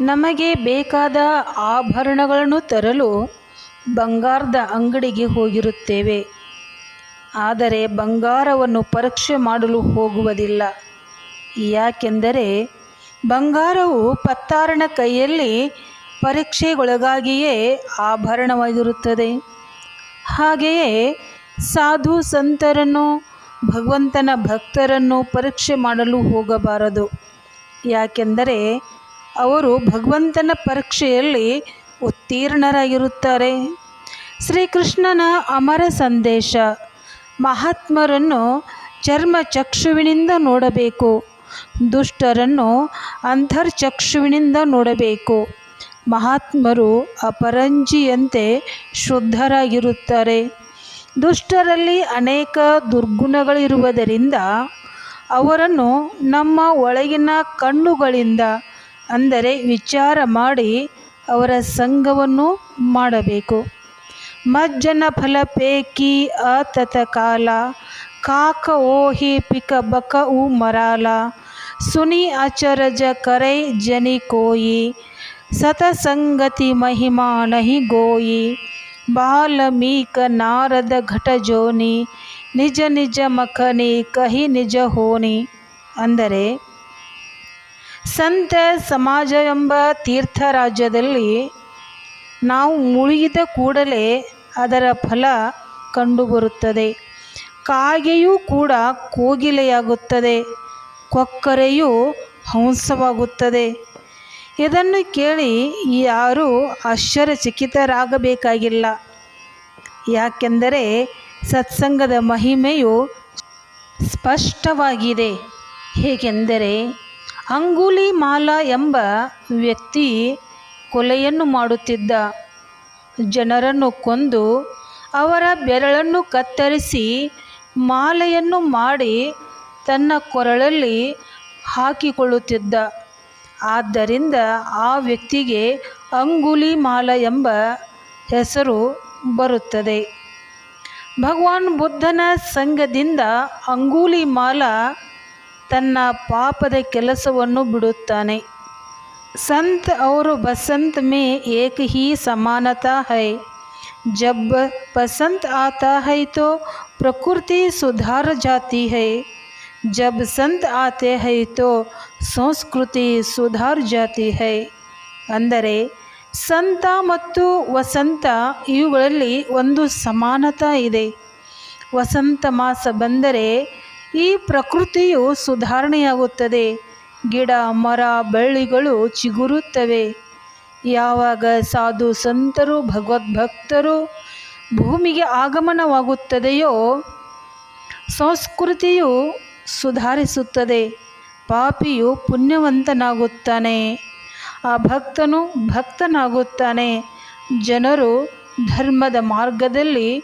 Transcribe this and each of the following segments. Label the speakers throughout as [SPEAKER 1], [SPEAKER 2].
[SPEAKER 1] ನಮಗೆ ಬೇಕಾದ ಆಭರಣಗಳನ್ನು ತರಲು ಬಂಗಾರದ ಅಂಗಡಿಗೆ ಹೋಗಿರುತ್ತೇವೆ. ಆದರೆ ಬಂಗಾರವನ್ನು ಪರೀಕ್ಷೆ ಮಾಡಲು ಹೋಗುವುದಿಲ್ಲ. ಯಾಕೆಂದರೆ ಬಂಗಾರವು ಪತ್ತಾರನ ಕೈಯಲ್ಲಿ ಪರೀಕ್ಷೆಗೊಳಗಾಗಿಯೇ ಆಭರಣವಾಗಿರುತ್ತದೆ. ಹಾಗೆಯೇ ಸಾಧು ಸಂತರನ್ನು ಭಗವಂತನ ಭಕ್ತರನ್ನು ಪರೀಕ್ಷೆ ಮಾಡಲು ಹೋಗಬಾರದು. ಯಾಕೆಂದರೆ ಅವರು ಭಗವಂತನ ಪರೀಕ್ಷೆಯಲ್ಲಿ ಉತ್ತೀರ್ಣರಾಗಿರುತ್ತಾರೆ. ಶ್ರೀಕೃಷ್ಣನ ಅಮರ ಸಂದೇಶ, ಮಹಾತ್ಮರನ್ನು ಚರ್ಮ ಚಕ್ಷುವಿನಿಂದ ನೋಡಬೇಕು, ದುಷ್ಟರನ್ನು ಅಂತರ್ಚಕ್ಷುವಿನಿಂದ ನೋಡಬೇಕು. ಮಹಾತ್ಮರು ಅಪರಂಜಿಯಂತೆ ಶುದ್ಧರಾಗಿರುತ್ತಾರೆ. ದುಷ್ಟರಲ್ಲಿ ಅನೇಕ ದುರ್ಗುಣಗಳಿರುವುದರಿಂದ ಅವರನ್ನು ನಮ್ಮ ಒಳಗಿನ ಕಣ್ಣುಗಳಿಂದ ಅಂದರೆ ವಿಚಾರ ಮಾಡಿ ಅವರ ಸಂಘವನ್ನು ಮಾಡಬೇಕು. ಮಜ್ಜನ ಫಲ ಪೇಕಿ ಅತತ ಕಾಲ, ಕಾಕ ಓಹಿ ಪಿಕ ಬಕ ಉ ಮರಾಲ, ಸುನಿ ಅಚರಜ ಕರೈ ಜನಿ ಕೋಯಿ ಸತಸಂಗತಿ ಮಹಿಮಾ ನಹಿ ಗೋಯಿ ಬಾಲಮೀಕ ನಾರದ ಘಟ ಜೋನಿ, ನಿಜ ನಿಜ ಮಖನಿ ಕಹಿ ನಿಜ ಹೋನಿ. ಅಂದರೆ ಸಂತ ಸಮಾಜ ಎಂಬ ತೀರ್ಥರಾಜ್ಯದಲ್ಲಿ ನಾವು ಮುಳುಗಿದ ಕೂಡಲೇ ಅದರ ಫಲ ಕಂಡುಬರುತ್ತದೆ. ಕಾಗೆಯೂ ಕೂಡ ಕೋಗಿಲೆಯಾಗುತ್ತದೆ. ಕೊಕ್ಕರೆಯು ಹಂಸವಾಗುತ್ತದೆ. ಇದನ್ನು ಕೇಳಿ ಯಾರೂ ಆಶ್ಚರ್ಯಚಕಿತರಾಗಬೇಕಾಗಿಲ್ಲ. ಯಾಕೆಂದರೆ ಸತ್ಸಂಗದ ಮಹಿಮೆಯು ಸ್ಪಷ್ಟವಾಗಿದೆ. ಹೇಗೆಂದರೆ ಅಂಗುಲಿಮಾಲ ಎಂಬ ವ್ಯಕ್ತಿ ಕೊಲೆಯನ್ನು ಮಾಡುತ್ತಿದ್ದ. ಜನರನ್ನು ಕೊಂದು ಅವರ ಬೆರಳನ್ನು ಕತ್ತರಿಸಿ ಮಾಲೆಯನ್ನು ಮಾಡಿ ತನ್ನ ಕೊರಳಲ್ಲಿ ಹಾಕಿಕೊಳ್ಳುತ್ತಿದ್ದ. ಆದ್ದರಿಂದ ಆ ವ್ಯಕ್ತಿಗೆ ಅಂಗುಲಿ ಮಾಲ ಎಂಬ ಹೆಸರು ಬರುತ್ತದೆ. ಭಗವಾನ್ ಬುದ್ಧನ ಸಂಘದಿಂದ ಅಂಗುಲಿಮಾಲ ತನ್ನ ಪಾಪದ ಕೆಲಸವನ್ನು ಬಿಡುತ್ತಾನೆ संत और बसंत में एक ही समानता है जब बसंत आता है तो प्रकृति सुधार जाती है जब संत आते हैं तो ಸಂಸ್ಕೃತಿ ಸುಧಾರ್ ಜಾತಿ ಹೈ ಅಂದರೆ ಸಂತ ಮತ್ತು ವಸಂತ ಇವುಗಳಲ್ಲಿ ಒಂದು ಸಮಾನತಾ ಇದೆ ವಸಂತ ಮಾಸ ಬಂದರೆ ಈ ಪ್ರಕೃತಿಯು ಸುಧಾರಣೆಯಾಗುತ್ತದೆ. ಗಿಡ, ಮರ, ಬಳ್ಳಿಗಳು ಚಿಗುರುತ್ತವೆ. ಯಾವಾಗ ಸಾಧು ಸಂತರು, ಭಗವದ್ಭಕ್ತರು ಭೂಮಿಗೆ ಆಗಮನವಾಗುತ್ತದೆಯೋ, ಸಂಸ್ಕೃತಿಯು ಸುಧಾರಿಸುತ್ತದೆ. ಪಾಪಿಯು ಪುಣ್ಯವಂತನಾಗುತ್ತಾನೆ. ಆ ಭಕ್ತನು ಭಕ್ತನಾಗುತ್ತಾನೆ. ಜನರು ಧರ್ಮದ ಮಾರ್ಗದಲ್ಲಿ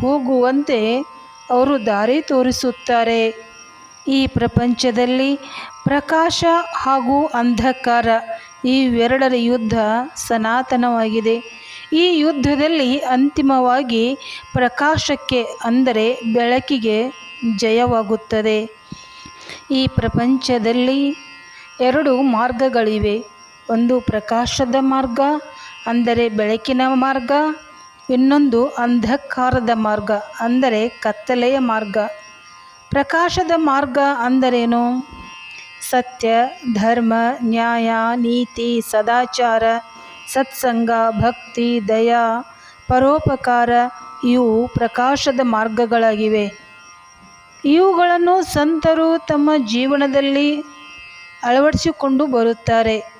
[SPEAKER 1] ಹೋಗುವಂತೆ ಅವರು ದಾರಿ ತೋರಿಸುತ್ತಾರೆ. ಈ ಪ್ರಪಂಚದಲ್ಲಿ ಪ್ರಕಾಶ ಹಾಗೂ ಅಂಧಕಾರ ಇವೆರಡರ ಯುದ್ಧ ಸನಾತನವಾಗಿದೆ. ಈ ಯುದ್ಧದಲ್ಲಿ ಅಂತಿಮವಾಗಿ ಪ್ರಕಾಶಕ್ಕೆ ಅಂದರೆ ಬೆಳಕಿಗೆ ಜಯವಾಗುತ್ತದೆ. ಈ ಪ್ರಪಂಚದಲ್ಲಿ ಎರಡು ಮಾರ್ಗಗಳಿವೆ. ಒಂದು ಪ್ರಕಾಶದ ಮಾರ್ಗ, ಅಂದರೆ ಬೆಳಕಿನ ಮಾರ್ಗ ಇನ್ನೊಂದು ಅಂಧಕಾರದ ಮಾರ್ಗ ಅಂದರೆ ಕತ್ತಲೆಯ ಮಾರ್ಗ. ಪ್ರಕಾಶದ ಮಾರ್ಗ ಅಂದರೇನು? ಸತ್ಯ, ಧರ್ಮ, ನ್ಯಾಯ, ನೀತಿ, ಸದಾಚಾರ, ಸತ್ಸಂಗ, ಭಕ್ತಿ, ದಯಾ, ಪರೋಪಕಾರ ಇವು ಪ್ರಕಾಶದ ಮಾರ್ಗಗಳಾಗಿವೆ. ಇವುಗಳನ್ನು ಸಂತರು ತಮ್ಮ ಜೀವನದಲ್ಲಿ ಅಳವಡಿಸಿಕೊಂಡು ಬರುತ್ತಾರೆ.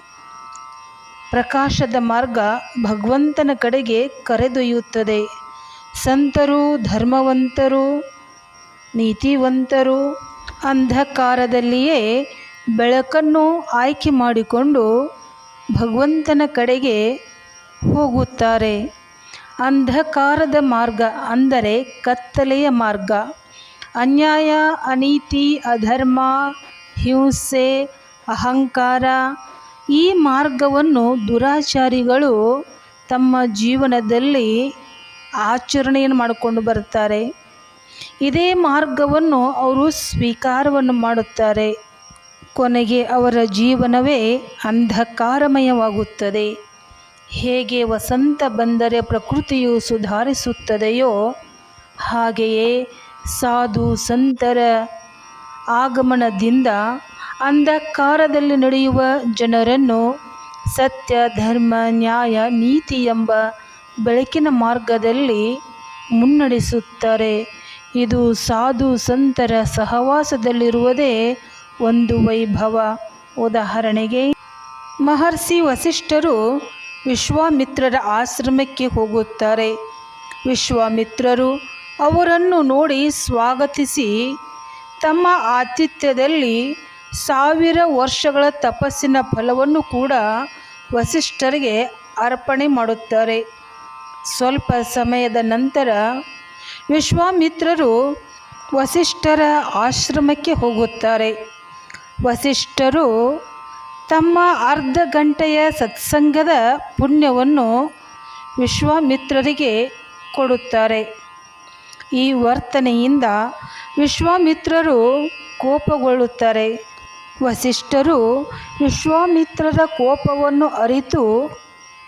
[SPEAKER 1] ಪ್ರಕಾಶದ ಮಾರ್ಗ ಭಗವಂತನ ಕಡೆಗೆ ಕರೆದೊಯ್ಯುತ್ತದೆ. ಸಂತರು, ಧರ್ಮವಂತರು, ನೀತಿವಂತರು ಅಂಧಕಾರದಲ್ಲಿಯೇ ಬೆಳಕನ್ನು ಆಯ್ಕೆ ಮಾಡಿಕೊಂಡು ಭಗವಂತನ ಕಡೆಗೆ ಹೋಗುತ್ತಾರೆ. ಅಂಧಕಾರದ ಮಾರ್ಗ ಅಂದರೆ ಕತ್ತಲೆಯ ಮಾರ್ಗ. ಅನ್ಯಾಯ, ಅನೀತಿ, ಅಧರ್ಮ, ಹಿಂಸೆ, ಅಹಂಕಾರ ಈ ಮಾರ್ಗವನ್ನು ದುರಾಚಾರಿಗಳು ತಮ್ಮ ಜೀವನದಲ್ಲಿ ಆಚರಣೆಯನ್ನು ಮಾಡಿಕೊಂಡು ಬರ್ತಾರೆ ಇದೇ ಮಾರ್ಗವನ್ನು ಅವರು ಸ್ವೀಕಾರವನ್ನು ಮಾಡುತ್ತಾರೆ. ಕೊನೆಗೆ ಅವರ ಜೀವನವೇ ಅಂಧಕಾರಮಯವಾಗುತ್ತದೆ. ಹೇಗೆ ವಸಂತ ಬಂದರೆ ಪ್ರಕೃತಿಯು ಸುಧಾರಿಸುತ್ತದೆಯೋ, ಹಾಗೆಯೇ ಸಾಧು ಸಂತರ ಆಗಮನದಿಂದ ಅಂಧಕಾರದಲ್ಲಿ ನಡೆಯುವ ಜನರನ್ನು ಸತ್ಯ, ಧರ್ಮ, ನ್ಯಾಯ, ನೀತಿ ಎಂಬ ಬೆಳಕಿನ ಮಾರ್ಗದಲ್ಲಿ ಮುನ್ನಡೆಸುತ್ತಾರೆ. ಇದು ಸಾಧು ಸಂತರ ಸಹವಾಸದಲ್ಲಿರುವುದೇ ಒಂದು ವೈಭವ. ಉದಾಹರಣೆಗೆ, ಮಹರ್ಷಿ ವಸಿಷ್ಠರು ವಿಶ್ವಾಮಿತ್ರರ ಆಶ್ರಮಕ್ಕೆ ಹೋಗುತ್ತಾರೆ. ವಿಶ್ವಾಮಿತ್ರರು ಅವರನ್ನು ನೋಡಿ ಸ್ವಾಗತಿಸಿ ತಮ್ಮ ಆತಿಥ್ಯದಲ್ಲಿ ಸಾವಿರ ವರ್ಷಗಳ ತಪಸ್ಸಿನ ಫಲವನ್ನು ಕೂಡ ವಸಿಷ್ಠರಿಗೆ ಅರ್ಪಣೆ ಮಾಡುತ್ತಾರೆ. ಸ್ವಲ್ಪ ಸಮಯದ ನಂತರ ವಿಶ್ವಾಮಿತ್ರರು ವಸಿಷ್ಠರ ಆಶ್ರಮಕ್ಕೆ ಹೋಗುತ್ತಾರೆ. ವಸಿಷ್ಠರು ತಮ್ಮ ಅರ್ಧ ಗಂಟೆಯ ಸತ್ಸಂಗದ ಪುಣ್ಯವನ್ನು ವಿಶ್ವಾಮಿತ್ರರಿಗೆ ಕೊಡುತ್ತಾರೆ. ಈ ವರ್ತನೆಯಿಂದ ವಿಶ್ವಾಮಿತ್ರರು ಕೋಪಗೊಳ್ಳುತ್ತಾರೆ. ವಸಿಷ್ಠರು ವಿಶ್ವಾಮಿತ್ರರ ಕೋಪವನ್ನು ಅರಿತು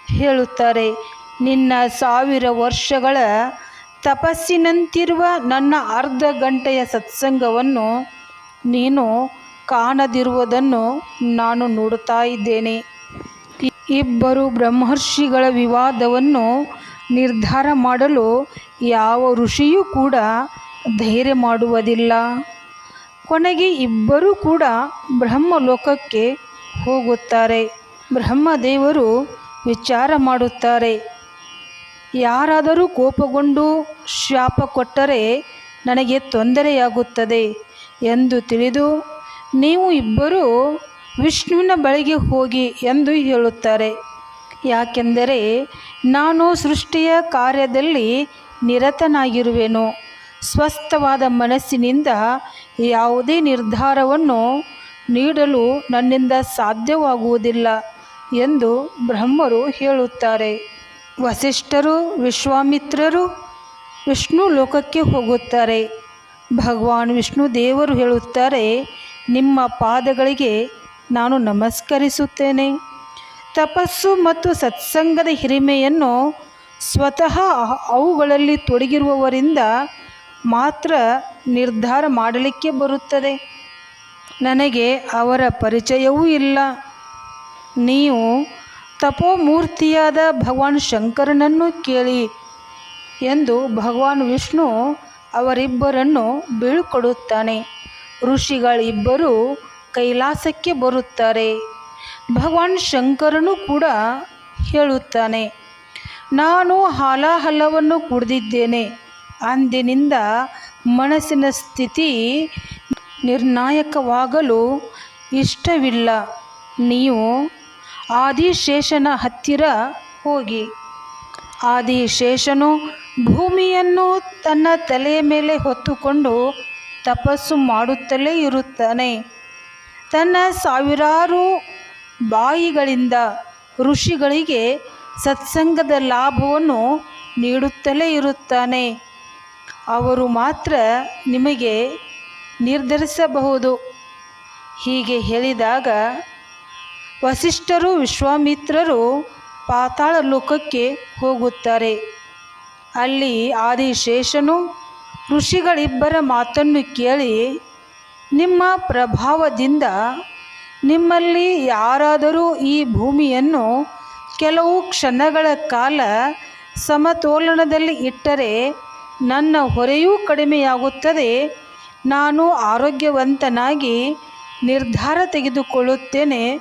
[SPEAKER 1] ಹೇಳುತ್ತಾರೆ, ನಿನ್ನ ಸಾವಿರ ವರ್ಷಗಳ ತಪಸ್ಸಿನಂತಿರುವ ನನ್ನ ಅರ್ಧ ಗಂಟೆಯ ಸತ್ಸಂಗವನ್ನು ನೀನು ಕಾಣದಿರುವುದನ್ನು ನಾನು ನೋಡುತ್ತಾ ಇದ್ದೇನೆ. ಇಬ್ಬರು ಬ್ರಹ್ಮರ್ಷಿಗಳ ವಿವಾದವನ್ನು ನಿರ್ಧಾರ ಮಾಡಲು ಯಾವ ಋಷಿಯೂ ಕೂಡ ಧೈರ್ಯ ಮಾಡುವುದಿಲ್ಲ. ಕೊನೆಗೆ ಇಬ್ಬರೂ ಕೂಡ ಬ್ರಹ್ಮಲೋಕಕ್ಕೆ ಹೋಗುತ್ತಾರೆ. ಬ್ರಹ್ಮದೇವರು ವಿಚಾರ ಮಾಡುತ್ತಾರೆ. ಯಾರಾದರೂ ಕೋಪಗೊಂಡು ಶಾಪ ಕೊಟ್ಟರೆ ನನಗೆ ತೊಂದರೆಯಾಗುತ್ತದೆ ಎಂದು ತಿಳಿದು, ನೀವು ಇಬ್ಬರೂ ವಿಷ್ಣುವಿನ ಬಳಿಗೆ ಹೋಗಿ ಎಂದು ಹೇಳುತ್ತಾರೆ. ಯಾಕೆಂದರೆ ನಾನು ಸೃಷ್ಟಿಯ ಕಾರ್ಯದಲ್ಲಿ ನಿರತನಾಗಿರುವೆನು. ಸ್ವಸ್ಥವಾದ ಮನಸ್ಸಿನಿಂದ ಯಾವುದೇ ನಿರ್ಧಾರವನ್ನು ನೀಡಲು ನನ್ನಿಂದ ಸಾಧ್ಯವಾಗುವುದಿಲ್ಲ ಎಂದು ಬ್ರಹ್ಮರು ಹೇಳುತ್ತಾರೆ. ವಸಿಷ್ಠರು, ವಿಶ್ವಾಮಿತ್ರರು ವಿಷ್ಣು ಲೋಕಕ್ಕೆ ಹೋಗುತ್ತಾರೆ. ಭಗವಾನ್ ವಿಷ್ಣು ದೇವರು ಹೇಳುತ್ತಾರೆ, ನಿಮ್ಮ ಪಾದಗಳಿಗೆ ನಾನು ನಮಸ್ಕರಿಸುತ್ತೇನೆ. ತಪಸ್ಸು ಮತ್ತು ಸತ್ಸಂಗದ ಹಿರಿಮೆಯನ್ನು ಸ್ವತಃ ಅವುಗಳಲ್ಲಿ ತೊಡಗಿರುವವರಿಂದ ಮಾತ್ರ ನಿರ್ಧಾರ ಮಾಡಲಿಕ್ಕೆ ಬರುತ್ತದೆ. ನನಗೆ ಅವರ ಪರಿಚಯವೂ ಇಲ್ಲ. ನೀವು ತಪೋಮೂರ್ತಿಯಾದ ಭಗವಾನ್ ಶಂಕರನನ್ನು ಕೇಳಿ ಎಂದು ಭಗವಾನ್ ವಿಷ್ಣು ಅವರಿಬ್ಬರನ್ನು ಬೀಳ್ಕೊಡುತ್ತಾನೆ. ಋಷಿಗಳಿಬ್ಬರು ಕೈಲಾಸಕ್ಕೆ ಬರುತ್ತಾರೆ. ಭಗವಾನ್ ಶಂಕರನು ಕೂಡ ಹೇಳುತ್ತಾನೆ, ನಾನು ಹಾಲಾಹಲವನ್ನು ಕುಡಿದಿದ್ದೇನೆ. ಅಂದಿನಿಂದ ಮನಸ್ಸಿನ ಸ್ಥಿತಿ ನಿರ್ಣಾಯಕವಾಗಲು ಇಷ್ಟವಿಲ್ಲ. ನೀವು ಆದಿಶೇಷನ ಹತ್ತಿರ ಹೋಗಿ. ಆದಿಶೇಷನು ಭೂಮಿಯನ್ನು ತನ್ನ ತಲೆಯ ಮೇಲೆ ಹೊತ್ತುಕೊಂಡು ತಪಸ್ಸು ಮಾಡುತ್ತಲೇ ಇರುತ್ತಾನೆ. ತನ್ನ ಸಾವಿರಾರು ಬಾಯಿಗಳಿಂದ ಋಷಿಗಳಿಗೆ ಸತ್ಸಂಗದ ಲಾಭವನ್ನು ನೀಡುತ್ತಲೇ ಇರುತ್ತಾನೆ. ಅವರು ಮಾತ್ರ ನಿಮಗೆ ನಿರ್ಧರಿಸಬಹುದು. ಹೀಗೆ ಹೇಳಿದಾಗ ವಸಿಷ್ಠರು, ವಿಶ್ವಾಮಿತ್ರರು ಪಾತಾಳ ಲೋಕಕ್ಕೆ ಹೋಗುತ್ತಾರೆ. ಅಲ್ಲಿ ಆದಿಶೇಷನು ಋಷಿಗಳಿಬ್ಬರ ಮಾತನ್ನು ಕೇಳಿ, ನಿಮ್ಮ ಪ್ರಭಾವದಿಂದ ನಿಮ್ಮಲ್ಲಿ ಯಾರಾದರೂ ಈ ಭೂಮಿಯನ್ನು ಕೆಲವು ಕ್ಷಣಗಳ ಕಾಲ ಸಮತೋಲನದಲ್ಲಿ ಇಟ್ಟರೆ ನನ್ನ ಹೊರೆಯೂ ಕಡಿಮೆಯಾಗುತ್ತದೆ. ನಾನು ಆರೋಗ್ಯವಂತನಾಗಿ ನಿರ್ಧಾರ ತೆಗೆದುಕೊಳ್ಳುತ್ತೇನೆ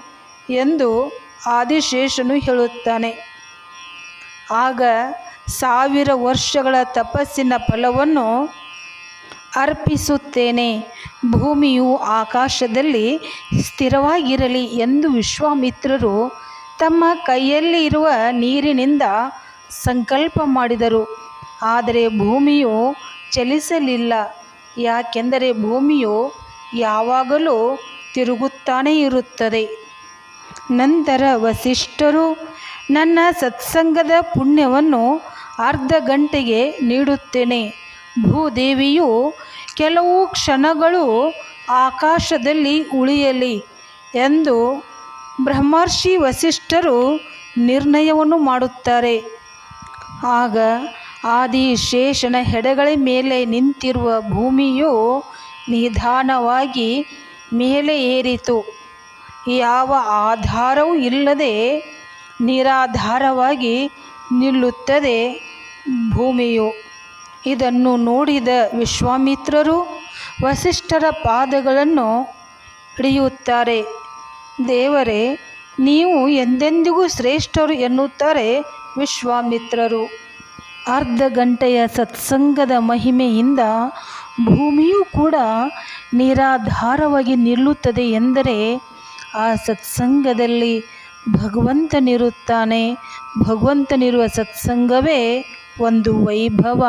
[SPEAKER 1] ಎಂದು ಆದಿಶೇಷನು ಹೇಳುತ್ತಾನೆ. ಆಗ ಸಾವಿರ ವರ್ಷಗಳ ತಪಸ್ಸಿನ ಫಲವನ್ನು ಅರ್ಪಿಸುತ್ತೇನೆ. ಭೂಮಿಯು ಆಕಾಶದಲ್ಲಿ ಸ್ಥಿರವಾಗಿರಲಿ ಎಂದು ವಿಶ್ವಾಮಿತ್ರರು ತಮ್ಮ ಕೈಯಲ್ಲಿ ಇರುವ ನೀರಿನಿಂದ ಸಂಕಲ್ಪ ಮಾಡಿದರು. ಆದರೆ ಭೂಮಿಯು ಚಲಿಸಲಿಲ್ಲ. ಯಾಕೆಂದರೆ ಭೂಮಿಯು ಯಾವಾಗಲೂ ತಿರುಗುತ್ತಾನೇ ಇರುತ್ತದೆ. ನಂತರ ವಸಿಷ್ಠರು ನನ್ನ ಸತ್ಸಂಗದ ಪುಣ್ಯವನ್ನು ಅರ್ಧ ಗಂಟೆಗೆ ನೀಡುತ್ತೇನೆ. ಭೂದೇವಿಯು ಕೆಲವು ಕ್ಷಣಗಳು ಆಕಾಶದಲ್ಲಿ ಉಳಿಯಲಿ ಎಂದು ಬ್ರಹ್ಮರ್ಷಿ ವಸಿಷ್ಠರು ನಿರ್ಣಯವನ್ನು ಮಾಡುತ್ತಾರೆ. ಆಗ ಆದಿಶೇಷನ ಹೆಡೆಗಳ ಮೇಲೆ ನಿಂತಿರುವ ಭೂಮಿಯು ನಿಧಾನವಾಗಿ ಮೇಲೆ ಏರಿತು. ಯಾವ ಆಧಾರವೂ ಇಲ್ಲದೆ ನಿರಾಧಾರವಾಗಿ ನಿಲ್ಲುತ್ತದೆ ಭೂಮಿಯು. ಇದನ್ನು ನೋಡಿದ ವಿಶ್ವಾಮಿತ್ರರು ವಸಿಷ್ಠರ ಪಾದಗಳನ್ನು ಹಿಡಿಯುತ್ತಾರೆ. ದೇವರೇ, ನೀವು ಎಂದೆಂದಿಗೂ ಶ್ರೇಷ್ಠರು ಎನ್ನುತ್ತಾರೆ ವಿಶ್ವಾಮಿತ್ರರು. ಅರ್ಧ ಗಂಟೆಯ ಸತ್ಸಂಗದ ಮಹಿಮೆಯಿಂದ ಭೂಮಿಯೂ ಕೂಡ ನಿರಾಧಾರವಾಗಿ ನಿಲ್ಲುತ್ತದೆ ಎಂದರೆ ಆ ಸತ್ಸಂಗದಲ್ಲಿ ಭಗವಂತನಿರುತ್ತಾನೆ. ಭಗವಂತನಿರುವ ಸತ್ಸಂಗವೇ ಒಂದು ವೈಭವ.